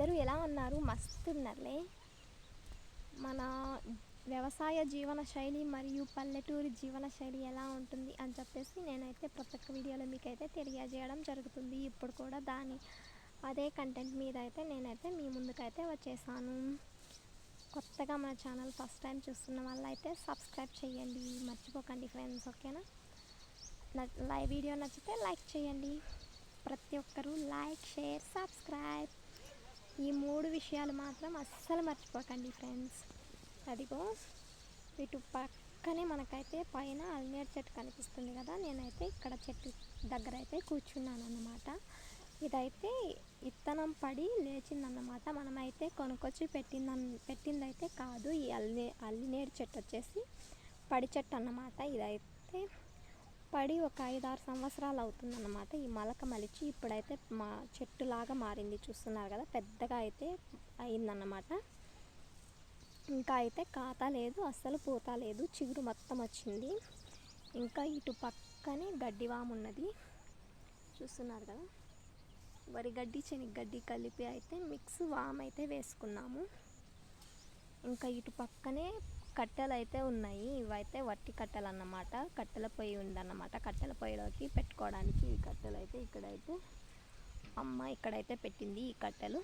అందరూ ఎలా ఉన్నారు? మస్తు ఉన్నారులే మన వ్యవసాయ జీవన శైలి మరియు పల్లెటూరి జీవన శైలి ఎలా ఉంటుంది అని చెప్పేసి నేనైతే ప్రతి ఒక్క వీడియోలో మీకైతే తెలియజేయడం జరుగుతుంది. ఇప్పుడు కూడా దాని అదే కంటెంట్ మీద అయితే నేనైతే మీ ముందుకైతే వచ్చేసాను. కొత్తగా మన ఛానల్ ఫస్ట్ టైం చూస్తున్న వాళ్ళైతే సబ్స్క్రైబ్ చేయండి. మర్చిపోకండి ఫ్రెండ్స్ ఓకేనా? న- లైవ్ వీడియో నచ్చితే లైక్ చేయండి. ప్రతి ఒక్కరూ లైక్ షేర్ సబ్స్క్రైబ్. ఈ మూడు విషయాలు మాత్రం అస్సలు మర్చిపోకండి ఫ్రెండ్స్. అదిగో ఇటు పక్కనే మనకైతే పైన అల్మేర్ చెట్టు కనిపిస్తుంది కదా నేనైతే ఇక్కడ చెట్టు దగ్గర అయితే కూర్చున్నాను అన్నమాట ఇదైతే ఇత్తనం పడి లేచిందన్నమాట. మనమైతే కొనుక్కొచ్చి పెట్టింద పెట్టిందైతే కాదు ఈ అల్లి అల్లినేరు చెట్టు వచ్చేసి పడి చెట్టు అన్నమాట. ఇదైతే పడి ఒక ఐదారు సంవత్సరాలు అవుతుందన్నమాట ఈ మలక మలిచి ఇప్పుడైతే మా చెట్టులాగా మారింది చూస్తున్నారు కదా పెద్దగా అయితే అయిందన్నమాట. ఇంకా అయితే కాత లేదు అస్సలు పూత లేదు చిగురు మొత్తం వచ్చింది. ఇంకా ఇటు పక్కనే గడ్డివాము ఉన్నది చూస్తున్నారు కదా. వరి గడ్డి శనగగడ్డి కలిపి అయితే మిక్స్ వామ్ అయితే వేసుకున్నాము. ఇంకా ఇటు పక్కనే కట్టెలు అయితే ఉన్నాయి. ఇవైతే వట్టి కట్టెలు అన్నమాట కట్టెల పొయ్యి ఉందన్నమాట. కట్టెల పొయ్యిలోకి పెట్టుకోవడానికి ఈ కట్టెలు అయితే ఇక్కడైతే అమ్మ ఇక్కడైతే పెట్టింది ఈ కట్టెలు.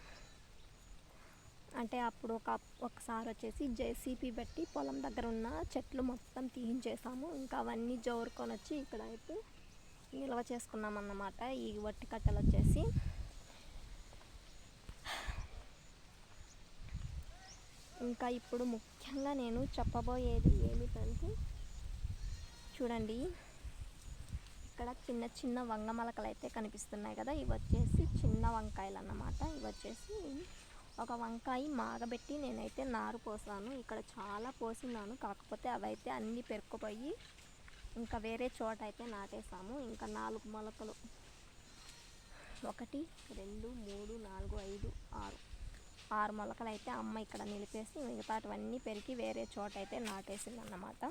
అంటే అప్పుడు ఒక ఒకసారి వచ్చేసి జేసీపీ పెట్టి పొలం దగ్గర ఉన్న చెట్లు మొత్తం తీయించేసాము. ఇంకా అవన్నీ జోరుకొని వచ్చి ఇక్కడ అయితే నిల్వ చేసుకున్నాం అన్నమాట ఈ వట్టి కట్టెలు వచ్చేసి ఇంకా ఇప్పుడు ముఖ్యంగా నేను చెప్పబోయేది ఏమిటంటే చూడండి ఇక్కడ చిన్న చిన్న వంగ మొలకలు అయితే కనిపిస్తున్నాయి కదా ఇవి వచ్చేసి చిన్న వంకాయలు అన్నమాట ఇవి వచ్చేసి ఒక వంకాయ మాగబెట్టి నేనైతే నారు పోసాను. ఇక్కడ చాలా పోసినాను కాకపోతే అవైతే అన్నీ పెరుక్కుపోయి ఇంకా వేరే చోట అయితే నాటేసాము. ఇంకా నాలుగు మొలకలు. ఒకటి రెండు మూడు నాలుగు ఐదు ఆరు. ఆరు మొలకలు అయితే అమ్మ ఇక్కడ నిలిపేసి మిగతాటివన్నీ పెరిగి వేరే చోట అయితే నాటేసింది అన్నమాట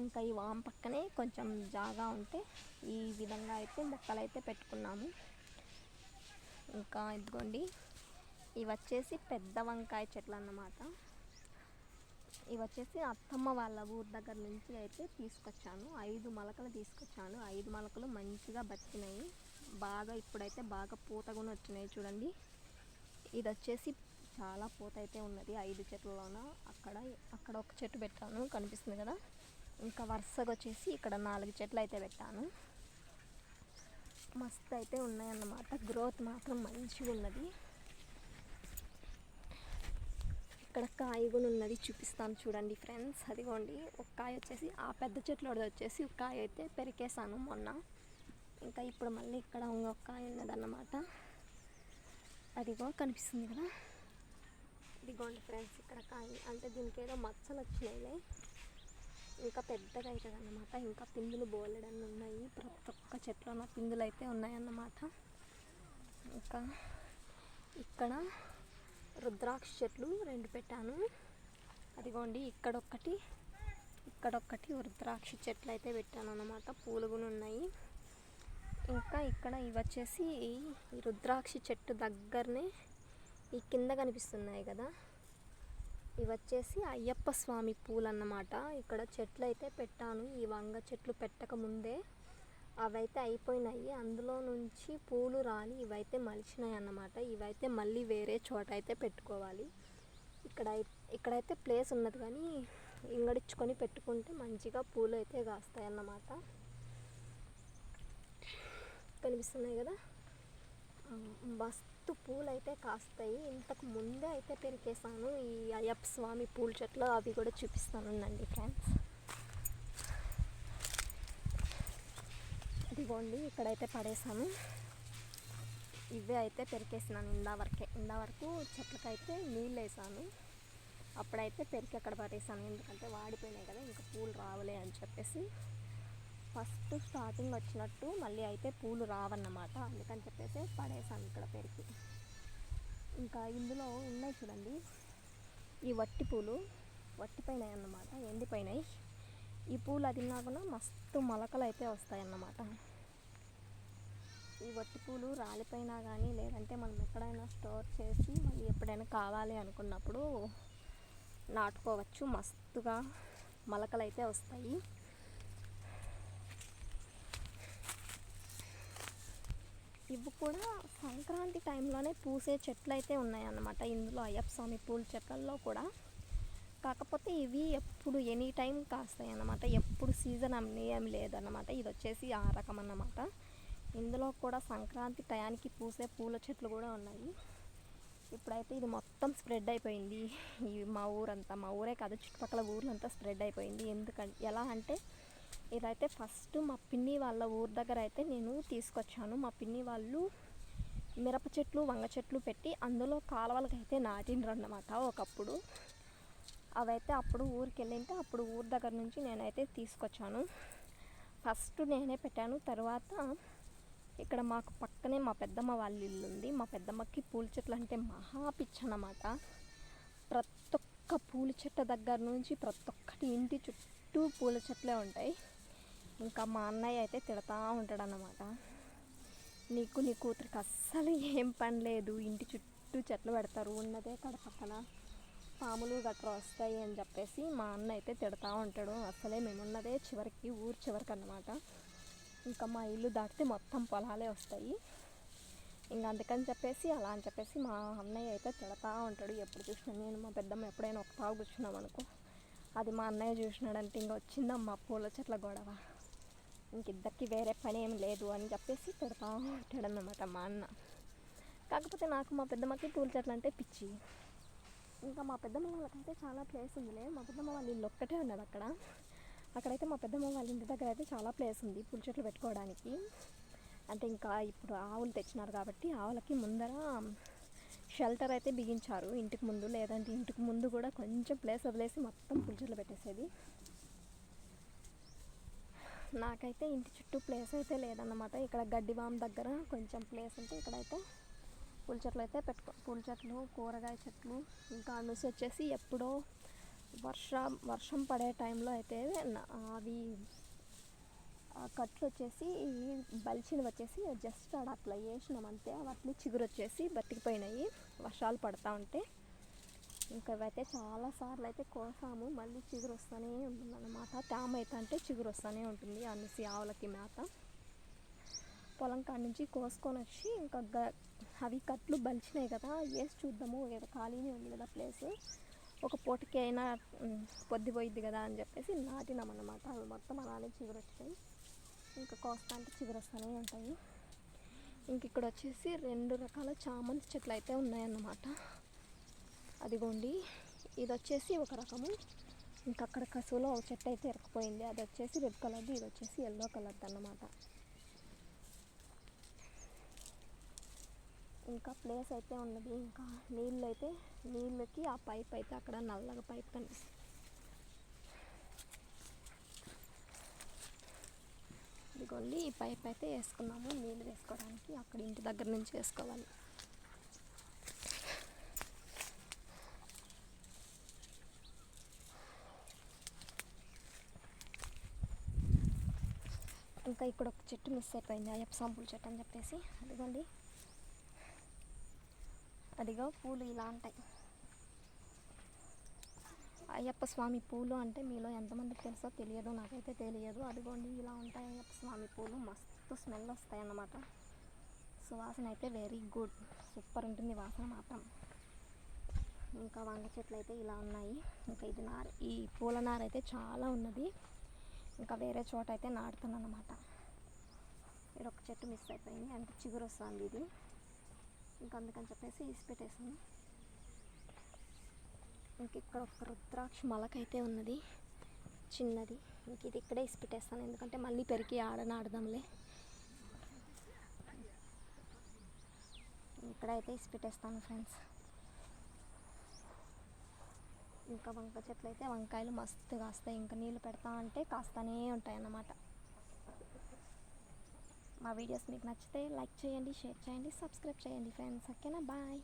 ఇంకా ఈ వామ పక్కనే కొంచెం జాగా ఉంటే ఈ విధంగా అయితే మొక్కలు అయితే పెట్టుకున్నాము. ఇంకా ఇదిగోండి ఇవి వచ్చేసి పెద్ద వంకాయ చెట్లు అన్నమాట. ఇవి వచ్చేసి అత్తమ్మ వాళ్ళ ఊరు దగ్గర నుంచి అయితే తీసుకొచ్చాను. ఐదు మొలకలు తీసుకొచ్చాను. ఐదు మొలకలు మంచిగా బతికినాయి. బాగా ఇప్పుడైతే బాగా పూత కూడా వచ్చినాయి చూడండి. ఇది వచ్చేసి చాలా పూత అయితే ఉన్నది ఐదు చెట్లలోన. అక్కడ అక్కడ ఒక చెట్టు పెట్టాను కనిపిస్తుంది కదా? ఇంకా వరుసగా వచ్చేసి ఇక్కడ నాలుగు చెట్లు అయితే పెట్టాను. మస్తు అయితే ఉన్నాయన్నమాట. గ్రోత్ మాత్రం మంచిగా ఉన్నది ఇక్కడ కాయ కూడా ఉన్నది చూపిస్తాను చూడండి ఫ్రెండ్స్. అదిగోండి ఒక కాయ వచ్చేసి ఆ పెద్ద చెట్లోది వచ్చేసి ఒక కాయ అయితే పెరికేసాను మొన్న. ఇంకా ఇప్పుడు మళ్ళీ ఇక్కడ ఇంకొక కాయ ఉన్నదన్నమాట. అదిగో కనిపిస్తుంది కదా? ఇదిగోండి ఫ్రెండ్స్ ఇక్కడ కాయ అంటే దీనికి ఏదో మచ్చలు వచ్చినాయిలే. ఇంకా పెద్దగా అవుతుంది అన్నమాట ఇంకా పిందులు బోలెడన్ని ఉన్నాయి. ప్రతి ఒక్క చెట్లోన పిందులు అయితే ఉన్నాయన్నమాట. ఇంకా ఇక్కడ రుద్రాక్ష చెట్లు రెండు పెట్టాను. అదిగోండి ఇక్కడొక్కటి ఇక్కడొక్కటి రుద్రాక్ష చెట్లు అయితే పెట్టాను అన్నమాట పూలు కూడా ఉన్నాయి. ఇంకా ఇక్కడ ఇవి వచ్చేసి రుద్రాక్ష చెట్టు దగ్గరనే ఈ కింద కనిపిస్తున్నాయి కదా. ఇవి వచ్చేసి అయ్యప్ప స్వామి పూలు అన్నమాట ఇక్కడ చెట్లు అయితే పెట్టాను. ఈ వంగ చెట్లు పెట్టక ముందే అవైతే అయిపోయినాయి. అందులో నుంచి పూలు రాలి ఇవైతే మలిచినాయి అన్నమాట. ఇవైతే మళ్ళీ వేరే చోట అయితే పెట్టుకోవాలి. ఇక్కడ ఇక్కడైతే ప్లేస్ ఉన్నది కానీ ఇంగడించుకొని పెట్టుకుంటే మంచిగా పూలు అయితే కాస్తాయి అన్నమాట కనిపిస్తున్నాయి కదా? మస్తు పూలు అయితే కాస్తాయి. ఇంతకు ముందే అయితే పెరికేసాను ఈ అయ్యప్ప స్వామి పూల చెట్లు అవి కూడా చూపిస్తానుందండి ఫ్రెండ్స్. ఇదిగోండి ఇక్కడైతే పడేసాను ఇవే అయితే పెరికేసినాను ఇందా వరకే. ఇందా వరకు చెట్లకైతే నీళ్ళు వేసాను అప్పుడైతే పెరికి అక్కడ పడేసాను ఎందుకంటే వాడిపోయినాయి కదా ఇంకా పూలు రావలే అని చెప్పేసి. ఫస్ట్ స్టార్టింగ్ వచ్చినట్టు మళ్ళీ అయితే పూలు రావన్నమాట. అందుకని చెప్పేసి పడేసాను ఇక్కడ పెరికి. ఇంకా ఇందులో ఉన్నాయి చూడండి. ఈ వట్టి పూలు వట్టిపోయినాయి అన్నమాట. ఎండిపోయినాయి ఈ పూలు అది కూడా మస్తు మొలకలు అయితే వస్తాయి అన్నమాట. ఈ వట్టి పూలు రాలిపోయినా కానీ లేదంటే మనం ఎక్కడైనా స్టోర్ చేసి మళ్ళీ ఎప్పుడైనా కావాలి అనుకున్నప్పుడు నాటుకోవచ్చు. మస్తుగా మొలకలు అయితే వస్తాయి. ఇవి కూడా సంక్రాంతి టైంలోనే పూసే చెట్లు అయితే ఉన్నాయన్నమాట. ఇందులో అయ్యప్ప స్వామి పూల చెట్లల్లో కూడా. కాకపోతే ఇవి ఎప్పుడు ఎనీ టైం కాస్తాయి అన్నమాట ఎప్పుడు సీజన్ అన్నీ ఏం లేదన్నమాట. ఇది వచ్చేసి ఆ రకం అన్నమాట ఇందులో కూడా సంక్రాంతి టయానికి పూసే పూల చెట్లు కూడా ఉన్నాయి. ఇప్పుడైతే ఇది మొత్తం స్ప్రెడ్ అయిపోయింది. ఈ మా ఊరంతా మా ఊరే కాదు చుట్టుపక్కల ఊర్లంతా స్ప్రెడ్ అయిపోయింది. ఎందుకంటే ఎలా అంటే ఇదైతే ఫస్ట్ మా పిన్ని వాళ్ళ ఊరు దగ్గర అయితే నేను తీసుకొచ్చాను. మా పిన్ని వాళ్ళు మిరప చెట్లు వంగ చెట్లు పెట్టి అందులో కాలువలకి అయితే నాటిండ్రు అన్నమాట ఒకప్పుడు. అవైతే అప్పుడు ఊరికి వెళ్ళింటే అప్పుడు ఊరి దగ్గర నుంచి నేనైతే తీసుకొచ్చాను. ఫస్ట్ నేనే పెట్టాను. తర్వాత ఇక్కడ మాకు పక్కనే మా పెద్దమ్మ వాళ్ళ ఇల్లు ఉంది మా పెద్దమ్మకి పూల చెట్లు అంటే మహా పిచ్చనమాట. అన్నమాట ప్రతి ఒక్క పూల చెట్టు దగ్గర నుంచి ప్రతి ఒక్కటి ఇంటి చుట్టూ పూల చెట్లే ఉంటాయి. ఇంకా మా అన్నయ్య అయితే తిడతా ఉంటాడు అన్నమాట నీకు నీ కూతురికి అస్సలు ఏం పని లేదు ఇంటి చుట్టూ చెట్లు పెడతారు ఉన్నదే కడ పక్కన పాములు గట్రా వస్తాయి అని చెప్పేసి మా అన్న అయితే తిడతా ఉంటాడు. అసలే మేమున్నదే చివరికి ఊరు చివరికి అన్నమాట ఇంకా మా ఇల్లు దాటితే మొత్తం పొలాలే వస్తాయి. ఇంకా అందుకని చెప్పేసి అలా అని చెప్పేసి మా అన్నయ్య అయితే తిడతా ఉంటాడు. ఎప్పుడు చూసినా నేను మా పెద్దమ్మ ఎప్పుడైనా ఒక తాగు కూర్చున్నాం అనుకో అది మా అన్నయ్య చూసినాడంటే ఇంకా వచ్చిందమ్మా పూల చెట్ల గొడవ. ఇంకిద్దరికి వేరే పని ఏం లేదు అని చెప్పేసి తిడతా ఉంటాడన్నమాట మా అన్న. కాకపోతే నాకు మా పెద్దమ్మకి పూల చెట్లు అంటే పిచ్చి. ఇంకా మా పెద్దమ్మ వాళ్ళకైతే చాలా ప్లేస్ ఉందిలే. మా పెద్దమ్మ వాళ్ళ ఇల్లు ఒక్కటే ఉన్నది అక్కడ. అక్కడైతే మా పెద్దమ్మ వాళ్ళ ఇంటి దగ్గర అయితే చాలా ప్లేస్ ఉంది పూల చెట్లు పెట్టుకోవడానికి. అంటే ఇంకా ఇప్పుడు ఆవులు తెచ్చినారు కాబట్టి ఆవులకి ముందర షెల్టర్ అయితే బిగించారు. ఇంటికి ముందు లేదంటే ఇంటికి ముందు కూడా కొంచెం ప్లేస్ వదిలేసి మొత్తం పూల పెట్టేసేది. నాకైతే ఇంటి చుట్టూ ప్లేస్ అయితే లేదన్నమాట. ఇక్కడ గడ్డివాం దగ్గర కొంచెం ప్లేస్ ఉంటే ఇక్కడైతే పూల చెట్లు అయితే పెట్టుకో పూల చెట్లు కూరగాయ చెట్లు ఇంకా అనుసి వచ్చేసి ఎప్పుడో వర్షం వర్షం పడే టైంలో అయితే నా- అవి ఆ కట్లు వచ్చేసి బలిచినవి వచ్చేసి జస్ట్ ఆడ అట్లా వేసినాం అంతే. వాటిని చిగురు వచ్చేసి బతికిపోయినాయి. వర్షాలు పడతా ఉంటే ఇంకా అయితే చాలా సార్లు అయితే కోసాము. మళ్ళీ చిగురు వస్తూనే ఉంటుంది అనమాట తేమ అయితే అంటే చిగురు వస్తూనే ఉంటుంది. అనేసి ఆవులకి మేత. పొలం కాడ నుంచి కోసుకొని వచ్చి ఇంకా గ- అవి కట్లు బలిచినాయి కదా వేసి చూద్దాము. ఏదో ఖాళీనే ఉంది కదా ప్లేస్. ఒక పూటకి అయినా పొద్దుపోయిద్ది కదా అని చెప్పేసి నాటినాం అన్నమాట. అవి మొత్తం అలానే చిగురు వచ్చాయి. ఇంకా కోస్తా అంటే చిగురస్తూనే ఉంటాయి. ఇంక ఇక్కడ వచ్చేసి రెండు రకాల చామంతి చెట్లు అయితే ఉన్నాయన్నమాట. అదిగోండి ఇది వచ్చేసి ఒక రకము. ఇంకా అక్కడ కసువులో ఒక చెట్టు అయితే ఎరకపోయింది అది వచ్చేసి రెడ్ కలర్ది ఇది వచ్చేసి ఎల్లో కలర్ది అన్నమాట. ఇంకా ప్లేస్ అయితే ఉన్నది. ఇంకా నీళ్ళు అయితే నీళ్ళకి ఆ పైప్ అయితే అక్కడ నల్లగా పైప్ కనిపిస్తుంది. ఇదిగోండి ఈ పైప్ అయితే వేసుకున్నాము. నీళ్ళు వేసుకోవడానికి అక్కడ ఇంటి దగ్గర నుంచి వేసుకోవాలి. ఇంకా ఇక్కడ ఒక చెట్టు మిస్ అయిపోయింది. అయ్యప్ప సాంపుల్ చెట్టు అని చెప్పేసి. అదిగోండి. అదిగో పూలు ఇలా ఉంటాయి. అయ్యప్ప స్వామి పూలు అంటే మీలో ఎంతమందికి తెలుసో తెలియదు నాకైతే తెలియదు. అదిగోండి ఇలా ఉంటాయి అయ్యప్ప స్వామి పూలు. మస్తు స్మెల్ వస్తాయి అన్నమాట. సువాసన అయితే వెరీ గుడ్ సూపర్ ఉంటుంది వాసన మాత్రం. ఇంకా వంగ చెట్లు అయితే ఇలా ఉన్నాయి. ఇంకా ఇది నార ఈ పూల నార అయితే చాలా ఉన్నది. ఇంకా వేరే చోట అయితే నాడుతున్నాను అనమాట ఇక్కడ ఒక చెట్టు మిస్ అయిపోయింది. అంటే చిగురు వస్తుంది ఇది. ఇంకా అందుకని చెప్పేసి ఇసి పెట్టేసాను ఇంక ఇక్కడ ఒక రుద్రాక్ష మలకైతే ఉన్నది. చిన్నది. ఇంక ఇది ఇక్కడే ఇసిపెట్టేస్తాను. ఎందుకంటే మళ్ళీ పెరిగి ఆడని ఆడదాంలే. ఇక్కడైతే ఇసిపెట్టేస్తాను ఫ్రెండ్స్. ఇంకా వంక చెట్లు అయితే వంకాయలు మస్తు కాస్తాయి. ఇంకా నీళ్ళు పెడతా అంటే కాస్తానే ఉంటాయి అన్నమాట మా వీడియోస్ మీకు నచ్చితే లైక్ చేయండి షేర్ చేయండి సబ్స్క్రైబ్ చేయండి ఫ్రెండ్స్. ఓకేనా? బాయ్.